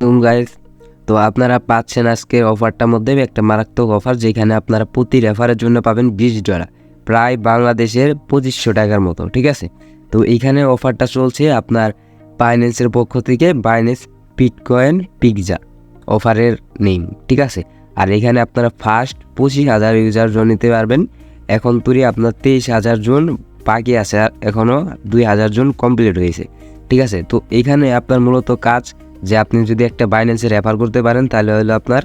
Guys তো আপনারা পাচ্ছেন আজকে অফারটার মধ্যে একটা মারাত্মক অফার যেখানে আপনারা প্রতি রেফারের জন্য পাবেন বিশ ডলার প্রায় বাংলাদেশের পঁচিশশো টাকার মতো, ঠিক আছে? তো এইখানে অফারটা চলছে আপনার বাইন্যান্সের পক্ষ থেকে বাইন্যান্স বিটকয়েন পিকজা অফারের নেম ঠিক আছে? আর এখানে আপনারা ফার্স্ট পঁচিশ হাজার ইউজার জন নিতে পারবেন। এখন তুই আপনার তেইশ হাজার জন, বাকি আছে আর এখনও দুই হাজার জন কমপ্লিট হয়েছে, ঠিক আছে? তো এখানে আপনার মূলত কাজ যে আপনি যদি একটা বাইন্যান্সে রেফার করতে পারেন, তাহলে হলো আপনার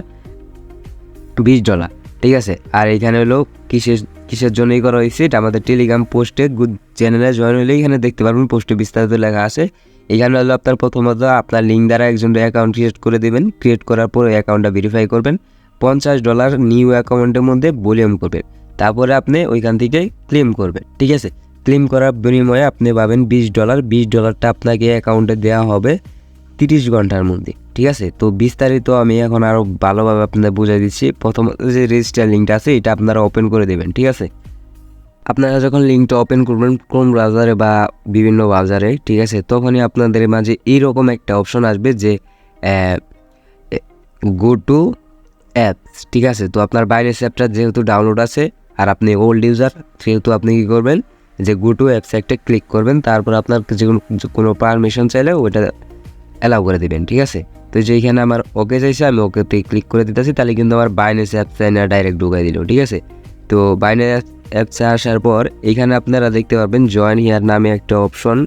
বিশ ডলার ঠিক আছে? আর এখানে হলো কিসের কিসের জন্যই করা হয়েছে? এটা আমাদের টেলিগ্রাম পোস্টে গুড চ্যানেলে জয়েন হলে এখানে দেখতে পারবেন পোস্টে বিস্তারিত লেখা আছে। এখানে হলো আপনার প্রথমত আপনার লিঙ্ক দ্বারা একজন অ্যাকাউন্ট ক্রিয়েট করে দেবেন। ক্রিয়েট করার পর অ্যাকাউন্টটা ভেরিফাই করবেন। পঞ্চাশ ডলার নিউ অ্যাকাউন্টের মধ্যে ভলিউম করবেন। তারপরে আপনি ওইখান থেকে ক্লেম করবেন, ঠিক আছে? ক্লেম করার বিনিময়ে আপনি পাবেন বিশ ডলার বিশ ডলারটা আপনাকে অ্যাকাউন্টে দেওয়া হবে। তিরিশ ঘণ্টার মধ্যে, ঠিক আছে? তো বিস্তারিত আমি এখন আরও ভালোভাবে আপনাদের বুঝিয়ে দিচ্ছি। প্রথমত যে রেজিস্টার লিঙ্কটা আছে, এটা আপনারা ওপেন করে দেবেন, ঠিক আছে? আপনারা যখন লিঙ্কটা ওপেন করবেন, কোন ব্রাউজারে বা বিভিন্ন ব্রাউজারে ঠিক আছে? তখনই আপনাদের মাঝে এইরকম একটা অপশন আসবে যে গো টু অ্যাপস ঠিক আছে? তো আপনার বাইরের অ্যাপটা যেহেতু ডাউনলোড আছে, আর আপনি ওল্ড ইউজার সেহেতু আপনি কী করবেন? যে গো টু অ্যাপস একটা ক্লিক করবেন, তারপর আপনার যে কোনো পারমিশন চাইলে ওটা অ্যালাউ করে দেবেন, ঠিক আছে? তো যেখানে আমার ওকে চাইছে, আমি ওকেতে ক্লিক করে দিতেছি, তাহলে কিন্তু আমার বাইনেস অ্যাপসে না ডাইরেক্ট ঢুকাই দিল, ঠিক আছে? তো বাইনেস অ্যাপসে আসার পর, এখানে আপনারা দেখতে পারবেন জয়েন হিয়ার নামে একটা অপশন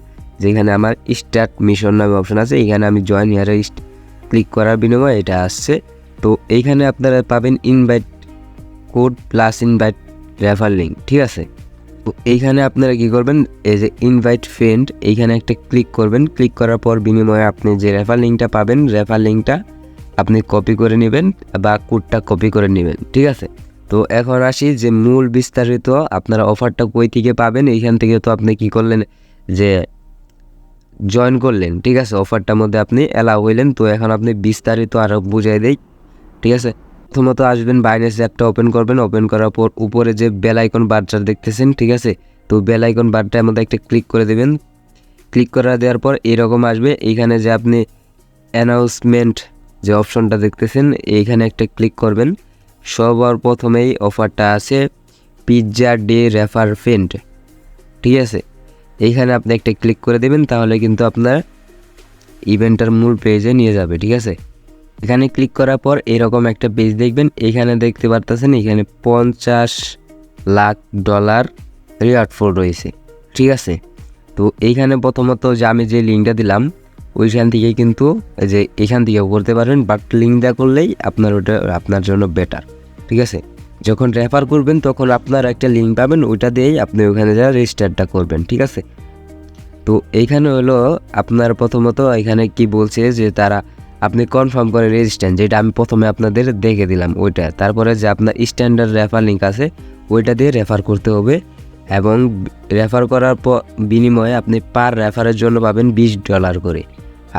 যেখানে আমার স্টার্ট মিশন নামে অপশন আছে, এখানে আমি জয়েন হিয়ারে ক্লিক করার বিনিময়ে এটা আসছে। তো এইখানে আপনারা পাবেন invite code plus invite refer link ঠিক আছে? এইখানে আপনারা কী করবেন, এই যে ইনভাইট ফ্রেন্ড এইখানে একটা ক্লিক করবেন। ক্লিক করার পর বিনিময়ে আপনি যে রেফার লিঙ্কটা পাবেন রেফার লিঙ্কটা আপনি কপি করে নেবেন বা কোডটা কপি করে নেবেন, ঠিক আছে? তো এখন আসি যে মূল বিস্তারিত আপনারা অফারটা কই থেকে পাবেন, এইখান থেকে তো আপনি কি করলেন, যে জয়েন করলেন, ঠিক আছে? অফারটার মধ্যে আপনি অ্যালাউ হইলেন, তো এখন আপনি বিস্তারিত আরও বুঝাই দেই, ঠিক আছে? প্রথমত আসবেন বাইনেস অ্যাপটা ওপেন করবেন ওপেন করার পর উপরে যে বেল আইকন বারটা দেখতেছেন, ঠিক আছে? তো বেল আইকন বারটার মধ্যে একটা ক্লিক করে দেবেন। ক্লিক করা দেওয়ার পর এরকম আসবে এইখানে যে আপনি অ্যানাউন্সমেন্ট যে অপশনটা দেখতেছেন এইখানে একটা ক্লিক করবেন। সবার প্রথমেই অফারটা আছে পিৎজা ডে রেফার ফেন্ট ঠিক আছে? এইখানে আপনি একটা ক্লিক করে দেবেন, তাহলে কিন্তু আপনার ইভেন্টটার মূল পেজে নিয়ে যাবে, ঠিক আছে? এখানে ক্লিক করার পর এরকম একটা পেজ দেখবেন। এখানে দেখতে পারতেছেন এখানে পঞ্চাশ লাখ ডলার রিওয়ার্ড ফোর রয়েছে। ঠিক আছে? তো এইখানে প্রথমত যে আমি যে লিঙ্কটা দিলাম, ওইখান থেকে কিন্তু যে এখান থেকেও করতে পারবেন বাট লিঙ্ক দেওয়া করলেই আপনার ওটা, আপনার জন্য বেটার ঠিক আছে? যখন রেফার করবেন, তখন আপনার একটা লিঙ্ক পাবেন, ওইটা দিয়েই আপনি ওখানে যা রেজিস্টারটা করবেন। ঠিক আছে? তো এইখানে হলো আপনার প্রথমত এখানে কি বলছে যে তারা আপনি কনফার্ম করে রেজিস্ট্যান্ট যেটা আমি প্রথমে আপনাদের দেখে দিলাম ওইটা। তারপরে যে আপনার স্ট্যান্ডার্ড রেফার লিঙ্ক আছে, ওইটা দিয়ে রেফার করতে হবে। এবং রেফার করার পর বিনিময়ে আপনি পার রেফারের জন্য পাবেন বিশ ডলার করে।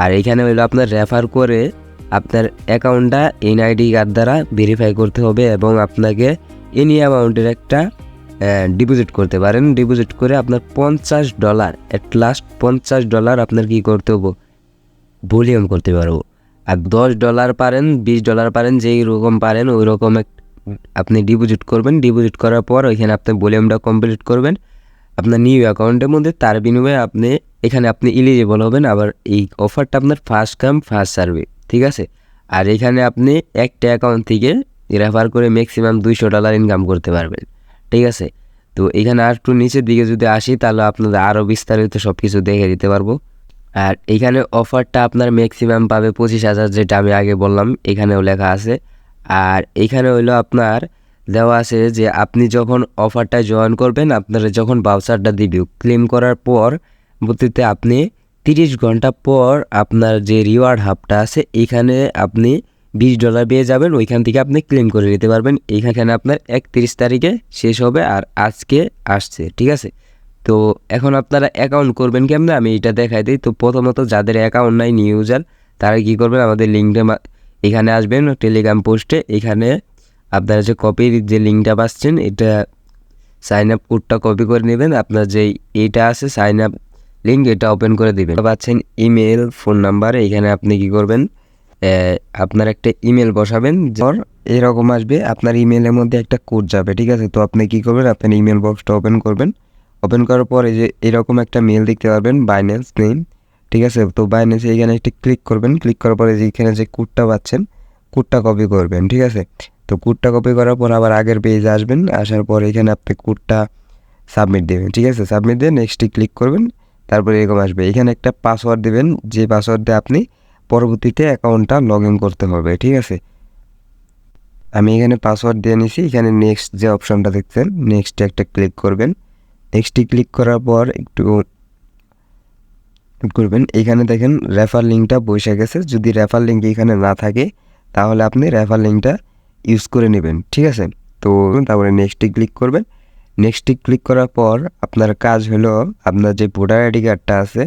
আর এখানে হলো আপনার রেফার করে আপনার অ্যাকাউন্টটা এনআইডি কার্ড দ্বারা ভেরিফাই করতে হবে এবং আপনাকে এনি অ্যামাউন্টের একটা ডিপোজিট করতে পারেন। ডিপোজিট করে আপনার পঞ্চাশ ডলার অ্যাট লাস্ট পঞ্চাশ ডলার আপনার কি করতে হব? ভলিউম করতে পারব। আর দশ ডলার পারেন, বিশ ডলার পারেন, যেই রকম পারেন, ওই রকম এক আপনি ডিপোজিট করবেন। ডিপোজিট করার পর ওইখানে আপনি ভলিউমটা কমপ্লিট করবেন। আপনার নিউ অ্যাকাউন্টের মধ্যে তার বিনিময়ে আপনি এখানে আপনি ইলিজিবল হবেন। আবার এই অফারটা আপনার ফার্স্ট কাম ফার্স্ট সার্ভে ঠিক আছে? আর এখানে আপনি একটা অ্যাকাউন্ট থেকে রেফার করে ম্যাক্সিমাম দুইশো ডলার ইনকাম করতে পারবেন, ঠিক আছে? তো এখানে আর একটু নিচের দিকে যদি আসি, তাহলে আপনাদের আরও বিস্তারিত সব কিছু দেখে দিতে পারব। আর এখানে অফারটা আপনার ম্যাক্সিমাম পাবে পঁচিশ হাজার, যেটা আমি আগে বললাম, এখানেও লেখা আছে। আর এখানে হইল আপনার, দেওয়া আছে যে আপনি যখন অফারটা জয়েন করবেন, আপনারা যখন বাউচারটা দিবে ক্লেম করার পর পরবর্তীতে আপনি তিরিশ ঘণ্টা পর আপনার যে রিওয়ার্ড হাবটা আছে, এখানে আপনি বিশ ডলার পেয়ে যাবেন, ওইখান থেকে আপনি ক্লেম করে নিতে পারবেন। এইখানে আপনার একত্রিশ তারিখে শেষ হবে আর আজকে আসছে, ঠিক আছে? তো এখন আপনারা অ্যাকাউন্ট করবেন কেমনে? আমি এটা দেখাই দিই। তো প্রথমত যাদের অ্যাকাউন্ট নাই নিউ ইউজার তারা কী করবেন? আমাদের লিঙ্কটা এখানে আসবেন টেলিগ্রাম পোস্টে এখানে আপনারা যে কপির যে লিঙ্কটা পাচ্ছেন, এটা সাইন আপ কোডটা কপি করে নেবেন। আপনার যে এটা আছে সাইন আপ লিঙ্ক এটা ওপেন করে দিবেন। পাচ্ছেন ইমেল ফোন নাম্বার এখানে আপনি কি করবেন? আপনার একটা ইমেল বসাবেন। ধর এরকম আসবে। আপনার ইমেলের মধ্যে একটা কোড যাবে, ঠিক আছে? তো আপনি কী করবেন? আপনার ইমেল বক্সটা ওপেন করবেন। ওপেন করার পরে যে এরকম একটা মেল দেখতে পারবেন বাইন্যান্স নেম ঠিক আছে? তো বাইন্যান্সে এখানে একটি ক্লিক করবেন। ক্লিক করার পরে যে এখানে যে কোডটা পাচ্ছেন কোডটা কপি করবেন, ঠিক আছে? তো কোডটা কপি করার পর আবার আগের পেজে আসবেন। আসার পর এখানে আপনি কোডটা সাবমিট দেবেন, ঠিক আছে? সাবমিট দিয়ে নেক্সটে ক্লিক করবেন। তারপরে এরকম আসবে। এখানে একটা পাসওয়ার্ড দেবেন। যে পাসওয়ার্ড দিয়ে আপনি পরবর্তীতে অ্যাকাউন্টটা লগ ইন করতে হবে, ঠিক আছে? আমি এখানে পাসওয়ার্ড দিয়ে নিছি। এখানে নেক্সট যে অপশনটা দেখছেন নেক্সটে একটা ক্লিক করবেন। নেক্সটে ক্লিক করার পর একটু করবেন। এখানে দেখেন রেফার লিঙ্কটা বসে গেছে। যদি রেফার লিঙ্ক এখানে না থাকে, তাহলে আপনি রেফার লিঙ্কটা ইউজ করে নেবেন। ঠিক আছে? তো তারপরে নেক্সটে ক্লিক করবেন। নেক্সটে ক্লিক করার পর আপনার কাজ হলো আপনার যে ভোটার আইডি কার্ডটা আছে,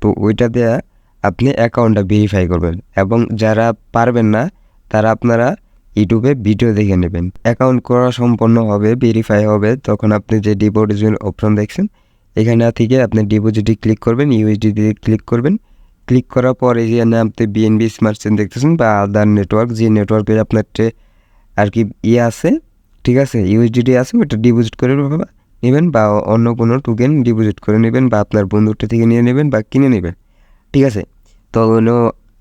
তো ওইটা দেওয়া আপনি অ্যাকাউন্টটা ভেরিফাই করবেন। এবং যারা পারবেন না, তারা আপনারা ইউটিউবে ভিডিও দেখে নেবেন। অ্যাকাউন্ট করা সম্পন্ন হবে ভেরিফাই হবে। তখন আপনি যে ডিপোজিট অপশন দেখছেন, এখানে থেকে আপনি ডিপোজিটে ক্লিক করবেন ইউএসডিতে ক্লিক করবেন। ক্লিক করার পর যে আপনি বিএনবি স্মার্ট চেন দেখতেছেন বা আদার নেটওয়ার্ক যে নেটওয়ার্কে আপনার টে- আর কি ইয়ে আছে, ঠিক আছে ইউএসডিটি আছে, ওটা ডিপোজিট করে নেবেন বা অন্য কোনো টোকেন ডিপোজিট করে নেবেন বা আপনার বন্ধুটা থেকে নিয়ে নেবেন বা কিনে নেবেন, ঠিক আছে? তো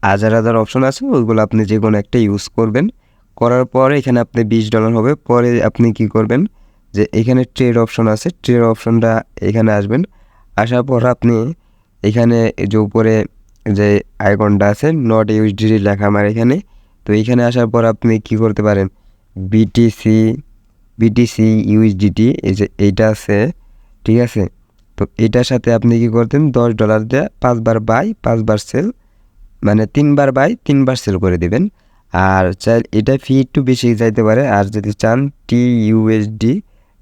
হাজার হাজার অপশন আছে ওইগুলো আপনি যে কোনো একটা ইউজ করবেন। করার পরে এখানে আপনি বিশ ডলার হবে। পরে আপনি কি করবেন যে এখানে ট্রেড অপশন আছে। ট্রেড অপশনটা এখানে আসবেন। আসার পর আপনি এখানে যে উপরে যে আইকনটা আছে নট ইউএসডি লেখা আমার এখানে। তো এখানে আসার পর আপনি কি করতে পারেন? বিটিসি বিটিসি ইউএসডিটি এই যে এইটা আছে, ঠিক আছে? তো এটার সাথে আপনি কি করতেন? দশ ডলার দিয়ে পাঁচবার বাই পাঁচবার সেল মানে তিনবার বাই তিনবার সেল করে দিবেন। আর চাই, এটা ফি একটু বেশি যাইতে পারে, আর যদি চান টি ইউএসডি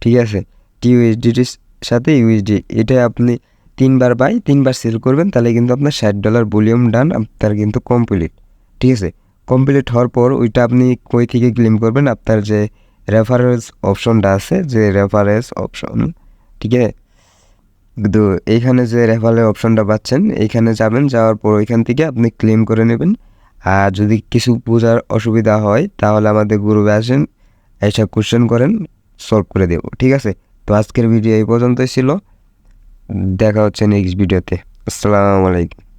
ঠিক আছে? টি ইউএসডির সাথে ইউএসডি এটা আপনি তিনবার বাই তিনবার সেল করবেন, তাহলে কিন্তু আপনার ষাট ডলার ভলিউম ডান আপনার কিন্তু কমপ্লিট ঠিক আছে? কমপ্লিট হওয়ার পর ওইটা আপনি কই থেকে ক্লেম করবেন? আপনার যে রেফারেন্স অপশনটা আছে, যে রেফারেন্স অপশন ঠিক আছে? তো এইখানে যে রেফারেন্স অপশনটা পাচ্ছেন, এইখানে যাবেন, যাওয়ার পর ওইখান থেকে আপনি ক্লেম করে নেবেন। আর যদি কিছু বোঝার অসুবিধা হয়, তাহলে আমাদের গুরু আসেন এইসব কোশ্চেন করেন সলভ করে দেব, ঠিক আছে? তো আজকের ভিডিও এই পর্যন্তই ছিল। দেখা হচ্ছে নেক্সট ভিডিওতে আসসালামু আলাইকুম।